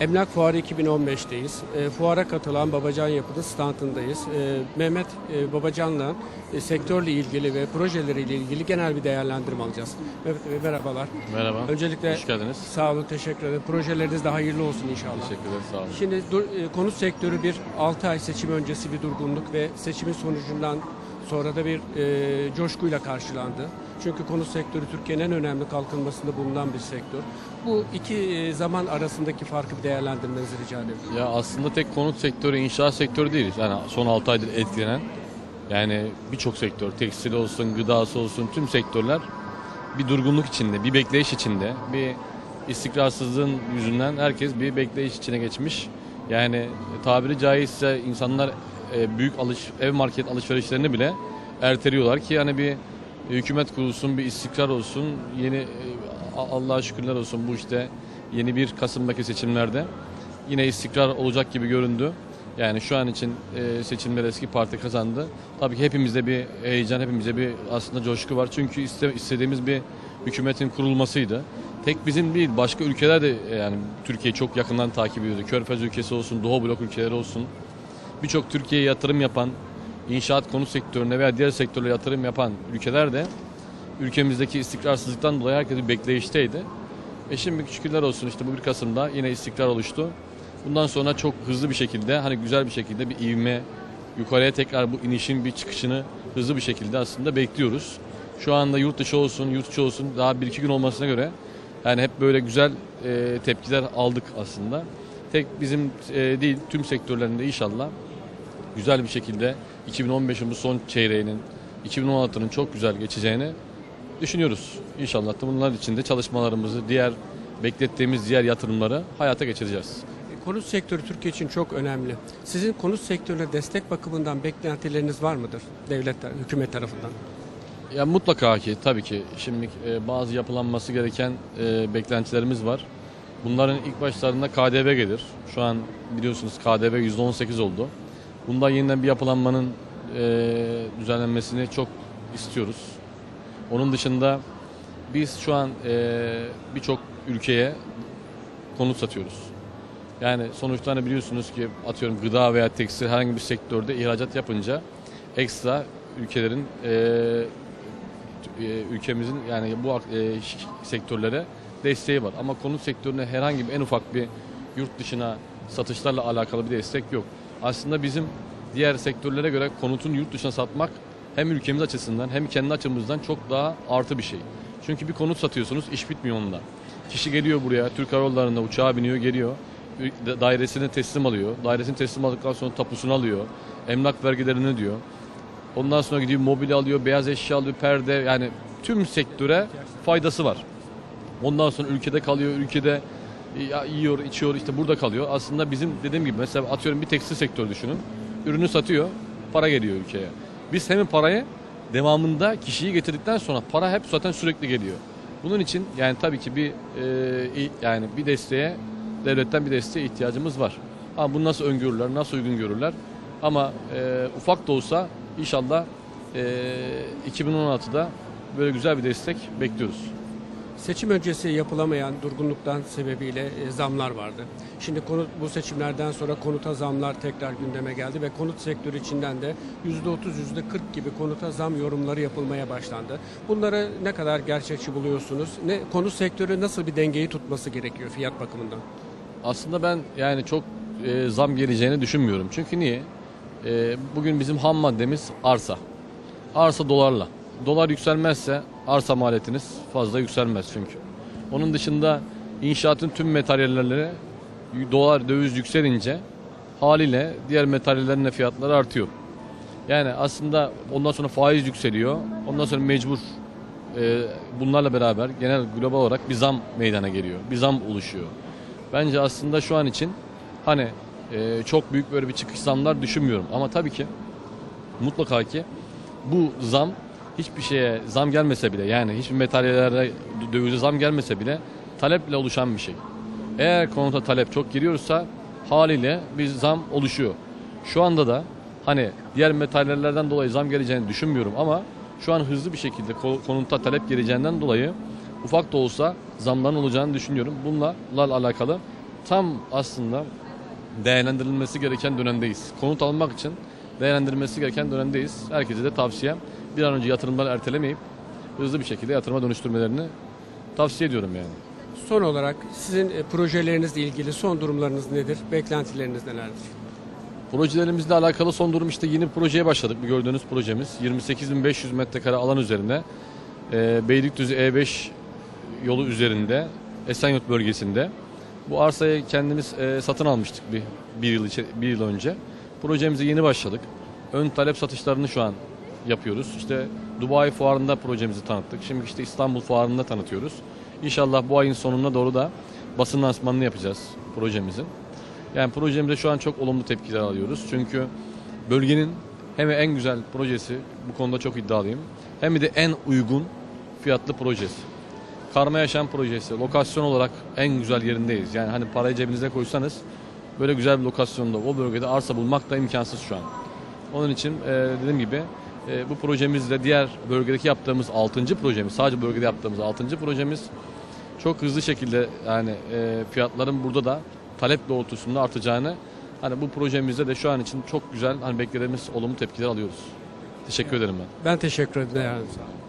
Emlak Fuarı 2015'teyiz. E, fuara katılan Babacan Yapı'nın standındayız. E, Mehmet e, Babacan'la e, sektörle ilgili ve projeleriyle ilgili genel bir değerlendirme alacağız. Mehmet Bey merhabalar. Merhaba. Öncelikle Hoş geldiniz. sağ olun, teşekkür ederim. Projeleriniz de hayırlı olsun inşallah. Teşekkür ederiz. Sağ olun. Şimdi dur- e, konut sektörü bir 6 ay seçim öncesi bir durgunluk ve seçimin sonucundan sonra da bir e, coşkuyla karşılandı. Çünkü konut sektörü Türkiye'nin en önemli kalkınmasında bulunan bir sektör. Bu iki e, zaman arasındaki farkı bir değerlendirmenizi rica ederim. Ya aslında tek konut sektörü, inşaat sektörü değil. Yani son 6 aydır etkilenen. Yani birçok sektör, tekstil olsun, gıdası olsun tüm sektörler bir durgunluk içinde, bir bekleyiş içinde, bir istikrarsızlığın yüzünden herkes bir bekleyiş içine geçmiş. Yani tabiri caizse insanlar e, büyük alış ev market alışverişlerini bile erteliyorlar ki yani bir hükümet kurulsun, bir istikrar olsun, yeni e, Allah'a şükürler olsun bu işte yeni bir Kasım'daki seçimlerde yine istikrar olacak gibi göründü. Yani şu an için e, seçimler eski parti kazandı. Tabii ki hepimizde bir heyecan, hepimizde bir aslında coşku var. Çünkü iste, istediğimiz bir hükümetin kurulmasıydı. Tek bizim değil, başka ülkeler de e, yani Türkiye'yi çok yakından takip ediyordu. Körfez ülkesi olsun, Doğu blok ülkeleri olsun. Birçok Türkiye'ye yatırım yapan, inşaat konut sektörüne veya diğer sektörlere yatırım yapan ülkeler de ülkemizdeki istikrarsızlıktan dolayı herkes bekleyişteydi. E şimdi şükürler olsun işte bu 1 Kasım'da yine istikrar oluştu. Bundan sonra çok hızlı bir şekilde hani güzel bir şekilde bir ivme yukarıya tekrar bu inişin bir çıkışını hızlı bir şekilde aslında bekliyoruz. Şu anda yurt dışı olsun, yurt içi olsun daha bir iki gün olmasına göre yani hep böyle güzel e, tepkiler aldık aslında. Tek bizim e, değil tüm sektörlerinde inşallah güzel bir şekilde 2015'in bu son çeyreğinin 2016'nın çok güzel geçeceğini düşünüyoruz. İnşallah da bunlar için de çalışmalarımızı, diğer beklettiğimiz diğer yatırımları hayata geçireceğiz. E, Konut sektörü Türkiye için çok önemli. Sizin konut sektörüne destek bakımından beklentileriniz var mıdır devlet, hükümet tarafından? Ya mutlaka ki tabii ki şimdi e, bazı yapılanması gereken e, beklentilerimiz var. Bunların ilk başlarında KDV gelir. Şu an biliyorsunuz KDV %18 oldu. Bunda yeniden bir yapılanmanın e, düzenlenmesini çok istiyoruz. Onun dışında biz şu an e, birçok ülkeye konut satıyoruz. Yani sonuçta hani biliyorsunuz ki atıyorum gıda veya tekstil herhangi bir sektörde ihracat yapınca ekstra ülkelerin e, ülkemizin yani bu e, sektörlere desteği var. Ama konut sektörüne herhangi bir en ufak bir yurt dışına satışlarla alakalı bir destek yok. Aslında bizim diğer sektörlere göre konutun yurt dışına satmak hem ülkemiz açısından hem kendi açımızdan çok daha artı bir şey. Çünkü bir konut satıyorsunuz iş bitmiyor onda. Kişi geliyor buraya Türk Hava Yolları'nda uçağa biniyor geliyor. da- Dairesini teslim alıyor. Dairesini teslim aldıktan sonra tapusunu alıyor. Emlak vergilerini diyor. Ondan sonra gidiyor mobilya alıyor, beyaz eşya alıyor, perde yani tüm sektöre faydası var. Ondan sonra ülkede kalıyor, ülkede ya yiyor, içiyor, işte burada kalıyor. Aslında bizim dediğim gibi mesela atıyorum bir tekstil sektörü düşünün. Ürünü satıyor, para geliyor ülkeye. Biz hem parayı devamında kişiyi getirdikten sonra para hep zaten sürekli geliyor. Bunun için yani tabii ki bir e, yani bir desteğe devletten bir desteğe ihtiyacımız var. Ama bunu nasıl öngörürler, nasıl uygun görürler? Ama e, ufak da olsa inşallah e, 2016'da böyle güzel bir destek bekliyoruz. Seçim öncesi yapılamayan durgunluktan sebebiyle e, zamlar vardı. Şimdi konut bu seçimlerden sonra konuta zamlar tekrar gündeme geldi ve konut sektörü içinden de %30 %40 gibi konuta zam yorumları yapılmaya başlandı. Bunları ne kadar gerçekçi buluyorsunuz? Ne konut sektörü nasıl bir dengeyi tutması gerekiyor fiyat bakımından? Aslında ben yani çok e, zam geleceğini düşünmüyorum. Çünkü niye? E, bugün bizim ham maddemiz arsa. Arsa dolarla. Dolar yükselmezse arsa maliyetiniz fazla yükselmez çünkü. Onun dışında inşaatın tüm materyallerine dolar döviz yükselince haliyle diğer materyallerin de fiyatları artıyor. Yani aslında ondan sonra faiz yükseliyor. Ondan sonra mecbur e, bunlarla beraber genel global olarak bir zam meydana geliyor. Bir zam oluşuyor. Bence aslında şu an için hani e, çok büyük böyle bir çıkış zamlar düşünmüyorum. Ama tabii ki mutlaka ki bu zam hiçbir şeye zam gelmese bile yani hiçbir materyallere dövize zam gelmese bile taleple oluşan bir şey. Eğer konuta talep çok giriyorsa haliyle bir zam oluşuyor. Şu anda da hani diğer materyallerden dolayı zam geleceğini düşünmüyorum ama şu an hızlı bir şekilde ko- konuta talep geleceğinden dolayı ufak da olsa zamların olacağını düşünüyorum. Bunlarla alakalı tam aslında değerlendirilmesi gereken dönemdeyiz. Konut almak için değerlendirilmesi gereken dönemdeyiz. Herkese de tavsiyem bir an önce yatırımları ertelemeyip hızlı bir şekilde yatırıma dönüştürmelerini tavsiye ediyorum yani. Son olarak sizin e, projelerinizle ilgili son durumlarınız nedir? Beklentileriniz nelerdir? Projelerimizle alakalı son durum işte yeni projeye başladık. Bir gördüğünüz projemiz 28.500 metrekare alan üzerinde e, Beylikdüzü E5 yolu üzerinde Esenyurt bölgesinde. Bu arsayı kendimiz e, satın almıştık bir, bir, yıl içe, bir yıl önce. Projemize yeni başladık. Ön talep satışlarını şu an yapıyoruz. İşte Dubai fuarında projemizi tanıttık. Şimdi işte İstanbul fuarında tanıtıyoruz. İnşallah bu ayın sonuna doğru da basın lansmanını yapacağız projemizin. Yani projemize şu an çok olumlu tepkiler alıyoruz. Çünkü bölgenin hem en güzel projesi, bu konuda çok iddialıyım, hem de en uygun fiyatlı projesi. Karma Yaşam projesi, lokasyon olarak en güzel yerindeyiz. Yani hani parayı cebinize koysanız böyle güzel bir lokasyonda o bölgede arsa bulmak da imkansız şu an. Onun için e, dediğim gibi e, bu projemizle diğer bölgedeki yaptığımız 6. projemiz, sadece bölgede yaptığımız 6. projemiz çok hızlı şekilde yani e, fiyatların burada da talep doğrultusunda artacağını hani bu projemizde de şu an için çok güzel hani beklediğimiz olumlu tepkiler alıyoruz. Teşekkür ederim ben. Ben teşekkür ederim. Sağ olun.